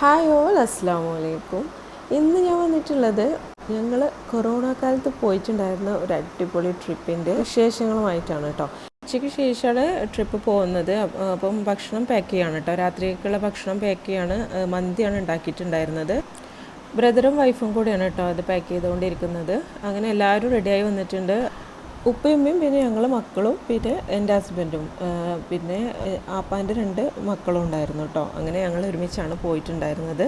Hi all അസ്സാം വലൈക്കും ഇന്ന് ഞാൻ വന്നിട്ടുള്ളത് ഞങ്ങൾ കൊറോണ കാലത്ത് പോയിട്ടുണ്ടായിരുന്ന ഒരു അടിപൊളി ട്രിപ്പിന്റെ വിശേഷങ്ങളുമായിട്ടാണ് കേട്ടോ ഉച്ചയ്ക്ക് ശേഷമാണ് ട്രിപ്പ് പോകുന്നത്. അപ്പ- ഭക്ഷണം പാക്ക് ചെയ്യാണ് കേട്ടോ രാത്രിക്കുള്ള ഭക്ഷണം പാക്ക് ചെയ്യാണ് മന്തിയാണ് ഉണ്ടാക്കിയിട്ടുണ്ടായിരുന്നത്. ബ്രദറും വൈഫും കൂടിയാണ് കേട്ടോ അത് പാക്ക് ചെയ്തുകൊണ്ടിരിക്കുന്നത് അങ്ങനെ എല്ലാവരും റെഡിയായി വന്നിട്ടുണ്ട്. ഉപ്പയുമ്മയും പിന്നെ ഞങ്ങൾ മക്കളും പിന്നെ എന്റെ ഹസ്ബൻഡും പിന്നെ ആപ്പാന്റെ രണ്ട് മക്കളും ഉണ്ടായിരുന്നു കേട്ടോ അങ്ങനെ ഞങ്ങൾ ഒരുമിച്ചാണ് പോയിട്ടുണ്ടായിരുന്നത്.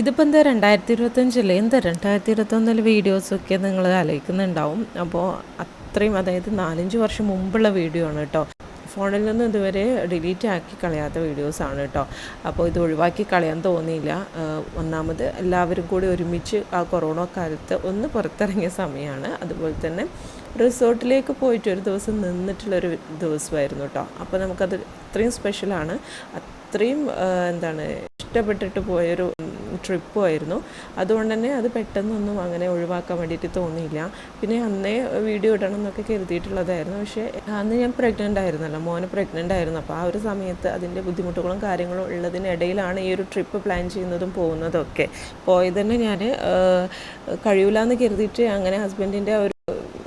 ഇതിപ്പോൾ എന്താ രണ്ടായിരത്തി ഇരുപത്തഞ്ചല്ലേ എന്താ രണ്ടായിരത്തി ഇരുപത്തൊന്നിലെ വീഡിയോസൊക്കെ നിങ്ങൾ ആലോചിക്കുന്നുണ്ടാവും. അപ്പോൾ അത്രയും അതായത് നാലഞ്ച് വർഷം മുമ്പുള്ള വീഡിയോ ആണ് കേട്ടോ ഫോണിൽ നിന്ന് ഇതുവരെ ഡിലീറ്റ് ആക്കി കളയാത്ത വീഡിയോസാണ് കേട്ടോ അപ്പോൾ ഇത് ഒഴിവാക്കി കളയാൻ തോന്നിയില്ല. ഒന്നാമത് എല്ലാവരും കൂടി ഒരുമിച്ച് ആ കൊറോണ കാലത്ത് ഒന്ന് പുറത്തിറങ്ങിയ സമയമാണ് അതുപോലെ തന്നെ റിസോർട്ടിലേക്ക് പോയിട്ട് ഒരു ദിവസം നിന്നിട്ടുള്ളൊരു ദിവസമായിരുന്നു കേട്ടോ അപ്പോൾ നമുക്കത് അത്രയും സ്പെഷ്യലാണ്. അത്രയും എന്താണ് ഇഷ്ടപ്പെട്ടിട്ട് പോയൊരു ട്രിപ്പും ആയിരുന്നു അതുകൊണ്ട് തന്നെ അത് പെട്ടെന്നൊന്നും അങ്ങനെ ഒഴിവാക്കാൻ വേണ്ടിയിട്ട് തോന്നിയില്ല. പിന്നെ അന്നേ വീഡിയോ ഇടണം എന്നൊക്കെ കരുതിയിട്ടുള്ളതായിരുന്നു. പക്ഷേ അന്ന് ഞാൻ പ്രഗ്നന്റ് ആയിരുന്നല്ലോ. മോനെ പ്രഗ്നന്റ് ആയിരുന്നു. അപ്പോൾ ആ ഒരു സമയത്ത് അതിന്റെ ബുദ്ധിമുട്ടുകളും കാര്യങ്ങളും ഉള്ളതിനിടയിലാണ് ഈ ഒരു ട്രിപ്പ് പ്ലാൻ ചെയ്യുന്നതും പോകുന്നതും ഒക്കെ. പോയത് തന്നെ ഞാൻ കഴിയൂലെന്ന് കരുതിയിട്ട് അങ്ങനെ ഹസ്ബൻഡിന്റെ ഒരു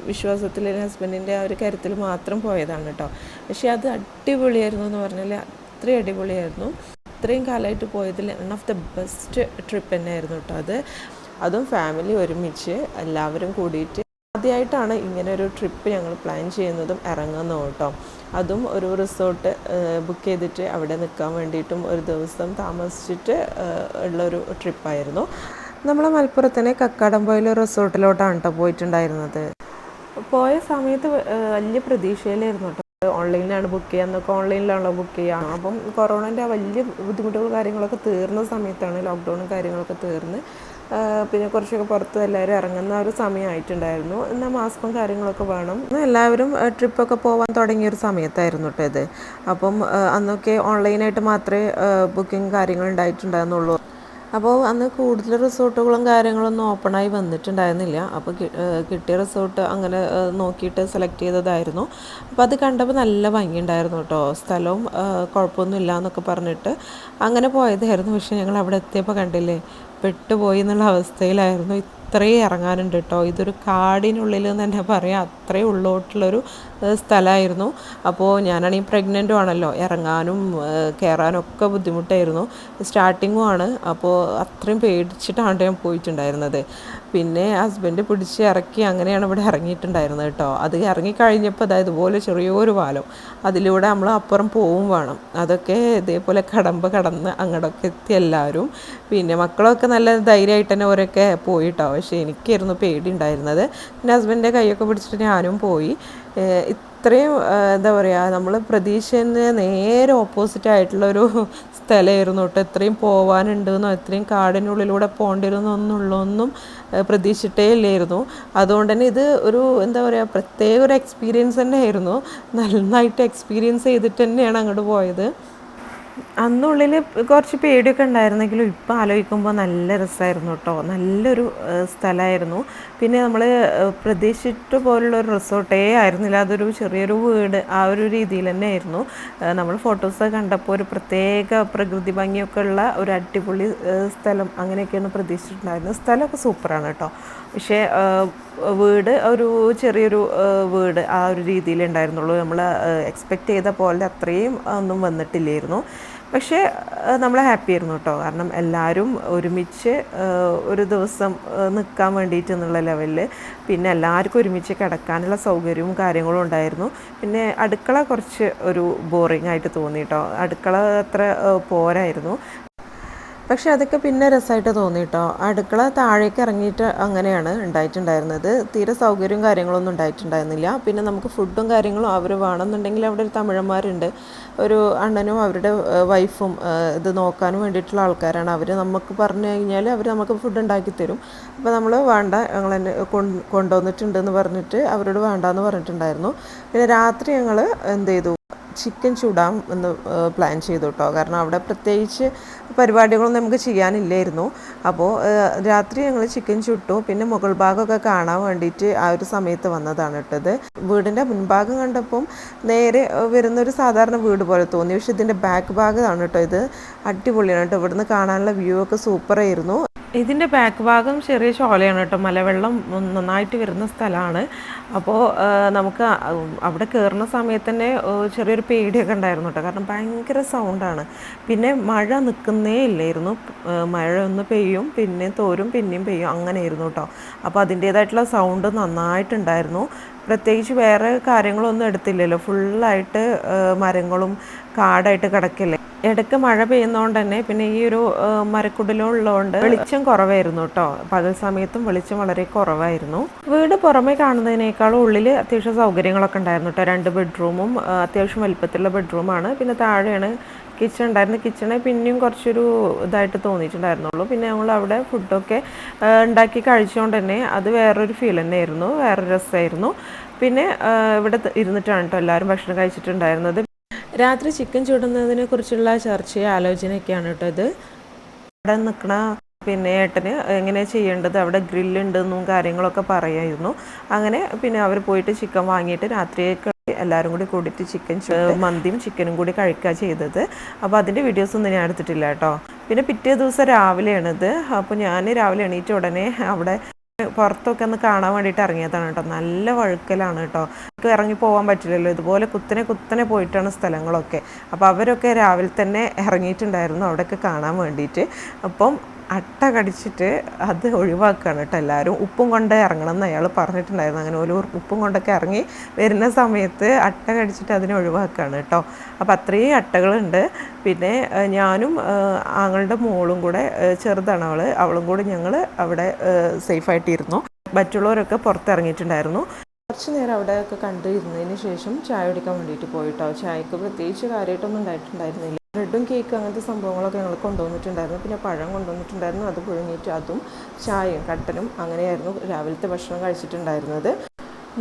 വിശ്വാസത്തിൽ ഹസ്ബൻഡിന്റെ ആ ഒരു കരുത്തിൽ മാത്രം പോയതാണ് കേട്ടോ. പക്ഷേ അത് അടിപൊളിയായിരുന്നു എന്ന് പറഞ്ഞാൽ അത്രയും അടിപൊളിയായിരുന്നു. ഇത്രയും കാലമായിട്ട് പോയതിൽ one of the best trip തന്നെയായിരുന്നു കേട്ടോ അത്. അതും ഫാമിലി ഒരുമിച്ച് എല്ലാവരും കൂടിയിട്ട് ആദ്യമായിട്ടാണ് ഇങ്ങനെ ഒരു ട്രിപ്പ് ഞങ്ങൾ പ്ലാൻ ചെയ്യുന്നതും ഇറങ്ങുന്നതും കേട്ടോ. അതും ഒരു റിസോർട്ട് ബുക്ക് ചെയ്തിട്ട് അവിടെ നിൽക്കാൻ വേണ്ടിയിട്ടും ഒരു ദിവസം താമസിച്ചിട്ട് ഉള്ളൊരു ട്രിപ്പായിരുന്നു നമ്മൾ മലപ്പുറത്തിനെ കക്കാടംപോയിൽ റിസോർട്ടിലോട്ടാണ് കേട്ടോ പോയിട്ടുണ്ടായിരുന്നത്. പോയ സമയത്ത് വലിയ പ്രതീക്ഷയിലായിരുന്നു കേട്ടോ ഓൺലൈനിലാണ് ബുക്ക് ചെയ്യുക എന്നൊക്കെ ഓൺലൈനിലാണല്ലോ ബുക്ക് ചെയ്യുക അപ്പം കൊറോണന്റെ വലിയ ബുദ്ധിമുട്ടുകൾ കാര്യങ്ങളൊക്കെ തീർന്ന സമയത്താണ് ലോക്ക്ഡൗണും കാര്യങ്ങളൊക്കെ തീർന്ന്. പിന്നെ കുറച്ചൊക്കെ പുറത്ത് എല്ലാവരും ഇറങ്ങുന്ന ഒരു സമയമായിട്ടുണ്ടായിരുന്നു. എന്നാൽ മാസ്കും കാര്യങ്ങളൊക്കെ വേണം. എല്ലാവരും ട്രിപ്പൊക്കെ പോകാൻ തുടങ്ങിയ ഒരു സമയത്തായിരുന്നു കേട്ടോ ഇത്. അപ്പം അന്നൊക്കെ ഓൺലൈനായിട്ട് മാത്രമേ ബുക്കിംഗ് കാര്യങ്ങൾ ഉണ്ടായിട്ടുണ്ടായിരുന്നുള്ളൂ. അപ്പോൾ അന്ന് കൂടുതൽ റിസോർട്ടുകളും കാര്യങ്ങളൊന്നും ഓപ്പണായി വന്നിട്ടുണ്ടായിരുന്നില്ല. അപ്പോൾ കിട്ടിയ റിസോർട്ട് അങ്ങനെ നോക്കിയിട്ട് സെലക്ട് ചെയ്തതായിരുന്നു. അപ്പോൾ അത് കണ്ടപ്പോൾ നല്ല ഭംഗിയുണ്ടായിരുന്നു കേട്ടോ. സ്ഥലവും കുഴപ്പമൊന്നുമില്ല എന്നൊക്കെ പറഞ്ഞിട്ട് അങ്ങനെ പോയതായിരുന്നു. പക്ഷേ ഞങ്ങൾ അവിടെ എത്തിയപ്പോൾ കണ്ടില്ലേ പെട്ടുപോയി എന്നുള്ള അവസ്ഥയിലായിരുന്നു. ഇത്രയും ഇറങ്ങാനുണ്ട് കേട്ടോ. ഇതൊരു കാടിനുള്ളിൽ എന്ന് തന്നെ പറയാം. അത്രയും ഉള്ളോട്ടുള്ളൊരു സ്ഥലമായിരുന്നു. അപ്പോൾ ഞാനാണെങ്കിൽ പ്രഗ്നന്റും ആണല്ലോ. ഇറങ്ങാനും കയറാനും ഒക്കെ ബുദ്ധിമുട്ടായിരുന്നു. സ്റ്റാർട്ടിങ്ങും ആണ്. അപ്പോൾ അത്രയും പേടിച്ചിട്ടാണ് ഞാൻ പോയിട്ടുണ്ടായിരുന്നത്. പിന്നെ ഹസ്ബൻഡ് പിടിച്ച് ഇറക്കി അങ്ങനെയാണ് ഇവിടെ ഇറങ്ങിയിട്ടുണ്ടായിരുന്നത് കേട്ടോ. അത് ഇറങ്ങിക്കഴിഞ്ഞപ്പോൾ അതായത് ഇതുപോലെ ചെറിയൊരു പാലം. അതിലൂടെ നമ്മൾ അപ്പുറം പോവും വേണം. അതൊക്കെ ഇതേപോലെ കടമ്പ് കടന്ന് അങ്ങോട്ടൊക്കെ എത്തി എല്ലാവരും. പിന്നെ മക്കളൊക്കെ നല്ല ധൈര്യമായിട്ട് തന്നെ ഓരൊക്കെ പോയിട്ടോ. പക്ഷേ എനിക്കായിരുന്നു പേടി ഉണ്ടായിരുന്നത്. പിന്നെ ഹസ്ബൻഡിന്റെ കൈയൊക്കെ പിടിച്ചിട്ട് ഞാനും പോയി. ഇത്രയും എന്താ പറയുക നമ്മൾ പ്രതീക്ഷന് നേരെ ഓപ്പോസിറ്റ് ആയിട്ടുള്ളൊരു സ്ഥലമായിരുന്നു കേട്ടോ. ഇത്രയും പോവാനുണ്ടെന്നോ ഇത്രയും കാടിനുള്ളിലൂടെ പോകേണ്ടി വരുന്നൊന്നുള്ളൊന്നും പ്രതീക്ഷിച്ചിട്ടേ ഇല്ലായിരുന്നു. അതുകൊണ്ട് തന്നെ ഇത് ഒരു എന്താ പറയുക പ്രത്യേക ഒരു എക്സ്പീരിയൻസ് തന്നെ ആയിരുന്നു നന്നായിട്ട് എക്സ്പീരിയൻസ് ചെയ്തിട്ട് തന്നെയാണ് അങ്ങോട്ട് പോയത്. അന്നുള്ളിൽ കുറച്ച് പേടിയൊക്കെ ഉണ്ടായിരുന്നെങ്കിലും ഇപ്പം ആലോചിക്കുമ്പോൾ നല്ല രസമായിരുന്നു കേട്ടോ. നല്ലൊരു സ്ഥലമായിരുന്നു. പിന്നെ നമ്മൾ പ്രതീക്ഷിച്ചിട്ട് പോലുള്ള ഒരു റിസോർട്ടേ ആയിരുന്നില്ല. അതൊരു ചെറിയൊരു വീട് ആ ഒരു രീതിയിൽ തന്നെ ആയിരുന്നു നമ്മൾ ഫോട്ടോസ് കണ്ടപ്പോൾ ഒരു പ്രത്യേക പ്രകൃതി ഭംഗിയൊക്കെ ഉള്ള ഒരു അടിപൊളി സ്ഥലം അങ്ങനെയൊക്കെയാണ് പ്രതീക്ഷിച്ചിട്ടുണ്ടായിരുന്നത്. സ്ഥലമൊക്കെ സൂപ്പറാണ് കേട്ടോ. പക്ഷേ വീട് ഒരു ചെറിയൊരു വീട് ആ ഒരു രീതിയിൽ ഉണ്ടായിരുന്നുള്ളൂ. നമ്മൾ എക്സ്പെക്റ്റ് ചെയ്ത പോലെ അത്രയും ഒന്നും വന്നിട്ടില്ലായിരുന്നു. പക്ഷേ നമ്മൾ ഹാപ്പി ആയിരുന്നു കേട്ടോ. കാരണം എല്ലാവരും ഒരുമിച്ച് ഒരു ദിവസം നിൽക്കാൻ വേണ്ടിയിട്ട് എന്നുള്ള ലെവലിൽ പിന്നെ എല്ലാവർക്കും ഒരുമിച്ച് കിടക്കാനുള്ള സൗകര്യവും കാര്യങ്ങളും ഉണ്ടായിരുന്നു. പിന്നെ അടുക്കള കുറച്ച് ഒരു ബോറിംഗ് ആയിട്ട് തോന്നി കേട്ടോ. അടുക്കള അത്ര പോരായിരുന്നു. പക്ഷെ അതൊക്കെ പിന്നെ രസമായിട്ട് തോന്നി കേട്ടോ അടുക്കള താഴേക്ക് ഇറങ്ങിയിട്ട് അങ്ങനെയാണ് ഉണ്ടായിട്ടുണ്ടായിരുന്നത്. തീരെ സൗകര്യവും കാര്യങ്ങളൊന്നും ഉണ്ടായിട്ടുണ്ടായിരുന്നില്ല. പിന്നെ നമുക്ക് ഫുഡും കാര്യങ്ങളും അവർ വേണമെന്നുണ്ടെങ്കിൽ അവിടെ ഒരു തമിഴന്മാരുണ്ട്. ഒരു അണ്ണനും അവരുടെ വൈഫും ഇത് നോക്കാനും വേണ്ടിയിട്ടുള്ള ആൾക്കാരാണ്. അവർ നമുക്ക് പറഞ്ഞു കഴിഞ്ഞാൽ അവർ നമുക്ക് ഫുഡ് ഉണ്ടാക്കി തരും. അപ്പോൾ നമ്മൾ വേണ്ട ഞങ്ങൾ തന്നെ കൊണ്ടുവന്നിട്ടുണ്ടെന്ന് പറഞ്ഞിട്ട് അവരോട് വേണ്ടാന്ന് പറഞ്ഞിട്ടുണ്ടായിരുന്നു. പിന്നെ രാത്രി ഞങ്ങൾ എന്ത് ചെയ്തു? ചിക്കൻ ചൂടാം എന്ന് പ്ലാൻ ചെയ്തു കേട്ടോ കാരണം അവിടെ പ്രത്യേകിച്ച് പരിപാടികളൊന്നും നമുക്ക് ചെയ്യാനില്ലായിരുന്നു. അപ്പോൾ രാത്രി ഞങ്ങൾ ചിക്കൻ ചുട്ടു. പിന്നെ മുകൾ ഭാഗമൊക്കെ കാണാൻ വേണ്ടിയിട്ട് ആ ഒരു സമയത്ത് വന്നതാണ് ഇട്ടത്. വീടിന്റെ മുൻഭാഗം കണ്ടപ്പം നേരെ വരുന്നൊരു സാധാരണ വീട് പോലെ തോന്നി. പക്ഷെ ഇതിന്റെ ബാക്ക് ഭാഗമാണ് കേട്ടോ ഇത്. അടിപൊളിയാണ് കേട്ടോ. ഇവിടുന്ന് കാണാനുള്ള വ്യൂ ഒക്കെ സൂപ്പറായിരുന്നു ഇതിന്റെ ബാക്ക് ഭാഗം ചെറിയ ഷോലയാണ് കേട്ടോ. മലവെള്ളം നന്നായിട്ട് വരുന്ന സ്ഥലമാണ്. അപ്പോൾ നമുക്ക് അവിടെ കയറുന്ന സമയത്ത് തന്നെ ചെറിയൊരു പേടിയൊക്കെ ഉണ്ടായിരുന്നു കേട്ടോ. കാരണം ഭയങ്കര സൗണ്ടാണ് പിന്നെ മഴ നിൽക്കുന്നേ ഇല്ലായിരുന്നു. മഴ ഒന്ന് പെയ്യും പിന്നെ തോരും പിന്നെയും പെയ്യും. അങ്ങനെയായിരുന്നു കേട്ടോ. അപ്പോൾ അതിന്റേതായിട്ടുള്ള സൗണ്ട് നന്നായിട്ടുണ്ടായിരുന്നു. പ്രത്യേകിച്ച് വേറെ കാര്യങ്ങളൊന്നും എടുത്തില്ലല്ലോ. ഫുള്ളായിട്ട് മരങ്ങളും കാടായിട്ട് കിടക്കില്ലേ. ഇടയ്ക്ക് മഴ പെയ്യുന്നതുകൊണ്ട് തന്നെ പിന്നെ ഈ ഒരു മരക്കുടലുള്ളതുകൊണ്ട് വെളിച്ചം കുറവായിരുന്നു കേട്ടോ പകൽ സമയത്തും വെളിച്ചം വളരെ കുറവായിരുന്നു. വീട് പുറമേ കാണുന്നതിനേക്കാളും ഉള്ളിൽ അത്യാവശ്യം സൗകര്യങ്ങളൊക്കെ ഉണ്ടായിരുന്നു കേട്ടോ രണ്ട് ബെഡ്റൂമും അത്യാവശ്യം വലിപ്പത്തിലുള്ള ബെഡ്റൂമാണ്. പിന്നെ താഴെയാണ് കിച്ചൺ ഉണ്ടായിരുന്നു കിച്ചണെ പിന്നെയും കുറച്ചൊരു ഇതായിട്ട് തോന്നിയിട്ടുണ്ടായിരുന്നുള്ളൂ. പിന്നെ ഞങ്ങൾ അവിടെ ഫുഡൊക്കെ ഉണ്ടാക്കി കഴിച്ചുകൊണ്ട് തന്നെ അത് വേറൊരു ഫീൽ തന്നെയായിരുന്നു. വേറൊരു രസമായിരുന്നു പിന്നെ ഇവിടെ ഇരുന്നിട്ടാണ് കേട്ടോ എല്ലാവരും ഭക്ഷണം കഴിച്ചിട്ടുണ്ടായിരുന്നത്. രാത്രി ചിക്കൻ ചുടുന്നതിനെ കുറിച്ചുള്ള ചർച്ചയും ആലോചനയൊക്കെയാണ് കേട്ടോ ഇത്. അവിടെ നിൽക്കണ പിന്നെ ഏട്ടന് എങ്ങനെ ചെയ്യേണ്ടത്? അവിടെ ഗ്രില്ലുണ്ടെന്നും കാര്യങ്ങളൊക്കെ പറയായിരുന്നു. അങ്ങനെ പിന്നെ അവർ പോയിട്ട് ചിക്കൻ വാങ്ങിയിട്ട് രാത്രിയൊക്കെ എല്ലാവരും കൂടി കൂടിയിട്ട് ചിക്കൻ മന്തിയും ചിക്കനും കൂടി കഴിക്കുക ചെയ്തത്. അപ്പോൾ അതിന്റെ വീഡിയോസ് ഒന്നും ഞാൻ എടുത്തിട്ടില്ല കേട്ടോ. പിന്നെ പിറ്റേ ദിവസം രാവിലെയാണിത്. അപ്പോൾ ഞാൻ രാവിലെ എണീറ്റ ഉടനെ അവിടെ പുറത്തൊക്കെ ഒന്ന് കാണാൻ വേണ്ടിയിട്ട് ഇറങ്ങിയതാണ് കേട്ടോ. നല്ല വഴുക്കലാണ് കേട്ടോ. നമുക്ക് ഇറങ്ങി പോകാൻ പറ്റില്ലല്ലോ. ഇതുപോലെ കുത്തനെ കുത്തനെ പോയിട്ടാണ് സ്ഥലങ്ങളൊക്കെ. അപ്പോൾ അവരൊക്കെ രാവിലെ തന്നെ ഇറങ്ങിയിട്ടുണ്ടായിരുന്നു. അവിടെയൊക്കെ കാണാൻ വേണ്ടിയിട്ട്. അപ്പം അട്ട കടിച്ചിട്ട് അത് ഒഴിവാക്കുകയാണ് കേട്ടോ എല്ലാവരും. ഉപ്പും കൊണ്ട് ഇറങ്ങണം എന്ന് അയാൾ പറഞ്ഞിട്ടുണ്ടായിരുന്നു. അങ്ങനെ ഒരു ഉപ്പും കൊണ്ടൊക്കെ ഇറങ്ങി വരുന്ന സമയത്ത് അട്ട കടിച്ചിട്ട് അതിനെ ഒഴിവാക്കുകയാണ് കേട്ടോ. അപ്പോൾ അത്രയും അട്ടകളുണ്ട്. പിന്നെ ഞാനും ആങ്ങളുടെ മോളും കൂടെ ചെറുതാണ് അവൾ അവളും കൂടെ ഞങ്ങൾ അവിടെ സേഫായിട്ടിരുന്നു. മറ്റുള്ളവരൊക്കെ പുറത്തിറങ്ങിയിട്ടുണ്ടായിരുന്നു. കുറച്ച് നേരം അവിടെയൊക്കെ കണ്ടിരുന്നതിന് ശേഷം ചായ കുടിക്കാൻ വേണ്ടിയിട്ട് പോയിട്ടോ. ചായക്ക് പ്രത്യേകിച്ച് കാര്യമായിട്ടൊന്നും ഉണ്ടായിട്ടുണ്ടായിരുന്നില്ല. ബ്രെഡും കേക്ക് അങ്ങനത്തെ സംഭവങ്ങളൊക്കെ ഞങ്ങൾ കൊണ്ടുവന്നിട്ടുണ്ടായിരുന്നു. പിന്നെ പഴം കൊണ്ടുവന്നിട്ടുണ്ടായിരുന്നു. അത് പുഴുങ്ങിയിട്ട് അതും ചായയും കട്ടനും അങ്ങനെയായിരുന്നു രാവിലത്തെ ഭക്ഷണം കഴിച്ചിട്ടുണ്ടായിരുന്നത്.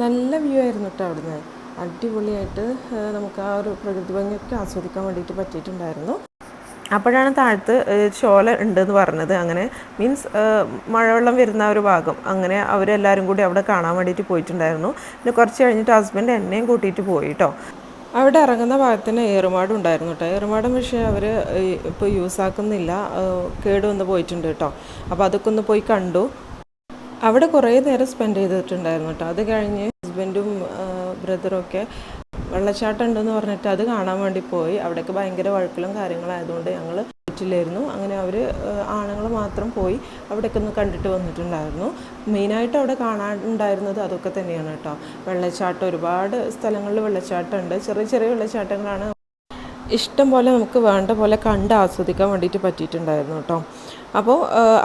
നല്ല വ്യൂ ആയിരുന്നു കേട്ടോ അവിടുന്ന്. അടിപൊളിയായിട്ട് നമുക്ക് ആ ഒരു പ്രകൃതി ഭംഗിയൊക്കെ ആസ്വദിക്കാൻ വേണ്ടിയിട്ട് പറ്റിയിട്ടുണ്ടായിരുന്നു. അപ്പോഴാണ് താഴത്ത് ചോല ഉണ്ടെന്ന് പറഞ്ഞത്. അങ്ങനെ മീൻസ് മഴവെള്ളം വരുന്ന ഒരു ഭാഗം. അങ്ങനെ അവരെല്ലാവരും കൂടി അവിടെ കാണാൻ വേണ്ടിയിട്ട് പോയിട്ടുണ്ടായിരുന്നു. പിന്നെ കുറച്ച് കഴിഞ്ഞിട്ട് ഹസ്ബൻഡ് എന്നെയും കൂട്ടിയിട്ട് പോയി കേട്ടോ. അവിടെ ഇറങ്ങുന്ന ഭാഗത്തിന് ഏറുമാടും ഉണ്ടായിരുന്നു കേട്ടോ. ഏറുമാടും പക്ഷേ അവർ ഇപ്പോൾ യൂസാക്കുന്നില്ല കേടുവന്ന് പോയിട്ടുണ്ട് കേട്ടോ. അപ്പോൾ അതൊക്കെ ഒന്ന് പോയി കണ്ടു. അവിടെ കുറേ നേരം സ്പെൻഡ് ചെയ്തിട്ടുണ്ടായിരുന്നു കേട്ടോ. അത് കഴിഞ്ഞ് ഹസ്ബൻഡും ബ്രദറും ഒക്കെ വെള്ളച്ചാട്ടം ഉണ്ടെന്ന് പറഞ്ഞിട്ട് അത് കാണാൻ വേണ്ടി പോയി. അവിടെയൊക്കെ ഭയങ്കര വഴുക്കലും കാര്യങ്ങളായതുകൊണ്ട് ഞങ്ങൾ പറ്റില്ലായിരുന്നു അങ്ങനെ അവർ ആണുങ്ങൾ മാത്രം പോയി അവിടെയൊക്കെ ഒന്ന് കണ്ടിട്ട് വന്നിട്ടുണ്ടായിരുന്നു. മെയിനായിട്ട് അവിടെ കാണാനുണ്ടായിരുന്നത് അതൊക്കെ തന്നെയാണ് കേട്ടോ. വെള്ളച്ചാട്ടം ഒരുപാട് സ്ഥലങ്ങളിൽ വെള്ളച്ചാട്ടമുണ്ട് ചെറിയ ചെറിയ വെള്ളച്ചാട്ടങ്ങളാണ് ഇഷ്ടം പോലെ നമുക്ക് വേണ്ട പോലെ കണ്ട് ആസ്വദിക്കാൻ വേണ്ടിയിട്ട് പറ്റിയിട്ടുണ്ടായിരുന്നു കേട്ടോ. അപ്പോൾ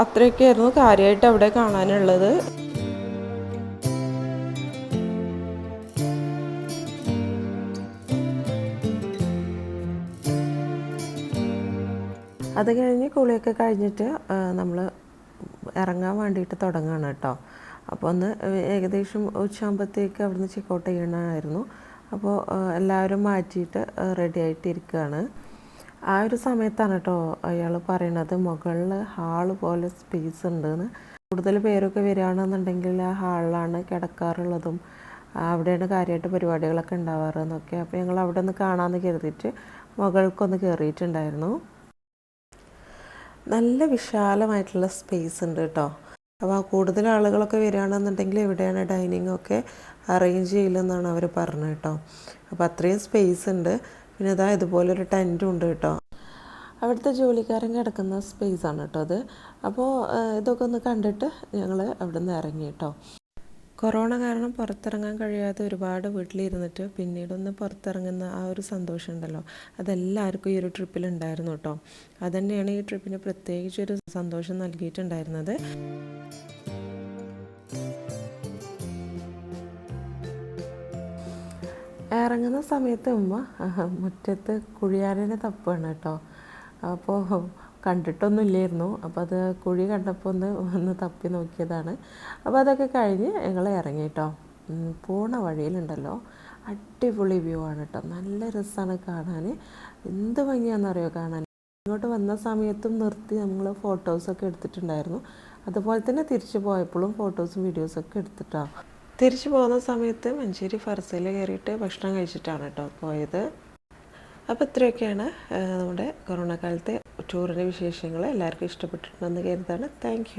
അത്രയൊക്കെയായിരുന്നു കാര്യമായിട്ട് അവിടെ കാണാനുള്ളത്. അത് കഴിഞ്ഞ് കുളിയൊക്കെ കഴിഞ്ഞിട്ട് നമ്മൾ ഇറങ്ങാൻ വേണ്ടിയിട്ട് തുടങ്ങുകയാണ് കേട്ടോ. അപ്പോൾ ഒന്ന് ഏകദേശം ഉച്ചയാകുമ്പോഴത്തേക്ക് അവിടുന്ന് ചെക്കൗട്ട് ചെയ്യണമായിരുന്നു. അപ്പോൾ എല്ലാവരും മാറ്റിയിട്ട് റെഡി ആയിട്ടിരിക്കുകയാണ് ആ ഒരു സമയത്താണ് കേട്ടോ അയാൾ പറയണത്. മുകളിൽ ഹാൾ പോലെ സ്പേസ് ഉണ്ടെന്ന്. കൂടുതൽ പേരൊക്കെ വരികയാണെന്നുണ്ടെങ്കിൽ ആ ഹാളിലാണ് കിടക്കാറുള്ളതും അവിടെയാണ് കാര്യമായിട്ട് പരിപാടികളൊക്കെ ഉണ്ടാവാറ് എന്നൊക്കെ. അപ്പോൾ ഞങ്ങൾ അവിടെ ഒന്ന് കാണാമെന്ന് കരുതിയിട്ട് മുകൾക്കൊന്ന് കയറിയിട്ടുണ്ടായിരുന്നു നല്ല വിശാലമായിട്ടുള്ള സ്പേസ് ഉണ്ട് കേട്ടോ. അപ്പോൾ കൂടുതൽ ആളുകളൊക്കെ വരികയാണെന്നുണ്ടെങ്കിൽ എവിടെയാണ് ഡൈനിങ് ഒക്കെ അറേഞ്ച് ചെയ്യില്ലെന്നാണ് അവർ പറഞ്ഞത് കേട്ടോ. അപ്പോൾ അത്രയും സ്പേസ് ഉണ്ട്. പിന്നെ അതാ ഇതുപോലൊരു ടെന്റും ഉണ്ട് കേട്ടോ. അവിടുത്തെ ജോലിക്കാരൻ കിടക്കുന്ന സ്പേസ് ആണ് കേട്ടോ അത്. അപ്പോൾ ഇതൊക്കെ ഒന്ന് കണ്ടിട്ട് ഞങ്ങൾ അവിടെ നിന്ന് ഇറങ്ങി കേട്ടോ. കൊറോണ കാരണം പുറത്തിറങ്ങാൻ കഴിയാതെ ഒരുപാട് വീട്ടിലിരുന്നിട്ട് പിന്നീടൊന്ന് പുറത്തിറങ്ങുന്ന ആ ഒരു സന്തോഷം ഉണ്ടല്ലോ അതെല്ലാവർക്കും ഈ ഒരു ട്രിപ്പിൽ ഉണ്ടായിരുന്നു കേട്ടോ. അതുതന്നെയാണ് ഈ ട്രിപ്പിന് പ്രത്യേകിച്ചൊരു സന്തോഷം നൽകിയിട്ടുണ്ടായിരുന്നത്. ഇറങ്ങുന്ന സമയത്ത് ഉമ്മ മുറ്റത്ത് കുഴിയാരനെ തപ്പാണ് കേട്ടോ. അപ്പോൾ കണ്ടിട്ടൊന്നുമില്ലായിരുന്നു. അപ്പോൾ അത് കുഴി കണ്ടപ്പോൾ ഒന്ന് ഒന്ന് തപ്പി നോക്കിയതാണ്. അപ്പോൾ അതൊക്കെ കഴിഞ്ഞ് ഞങ്ങൾ ഇറങ്ങി കേട്ടോ പോണ വഴിയിലുണ്ടല്ലോ. അടിപൊളി വ്യൂ ആണ് കേട്ടോ നല്ല രസമാണ് കാണാൻ എന്ത് ഭംഗിയാണെന്നറിയോ കാണാൻ ഇങ്ങോട്ട് വന്ന സമയത്തും നിർത്തി നമ്മൾ ഫോട്ടോസൊക്കെ എടുത്തിട്ടുണ്ടായിരുന്നു. അതുപോലെ തന്നെ തിരിച്ചു പോയപ്പോഴും ഫോട്ടോസും വീഡിയോസൊക്കെ എടുത്തിട്ടാണ് തിരിച്ചു പോകുന്ന സമയത്ത് മഞ്ചേരി ഫർസയിൽ കയറിയിട്ട് ഭക്ഷണം കഴിച്ചിട്ടാണ് കേട്ടോ പോയത്. അപ്പോൾ ഇത്രയൊക്കെയാണ് നമ്മുടെ കൊറോണ കാലത്തെ ടൂറിന്റെ വിശേഷങ്ങൾ എല്ലാവർക്കും ഇഷ്ടപ്പെട്ടിട്ടുണ്ടെന്ന് കരുതാണ്. താങ്ക്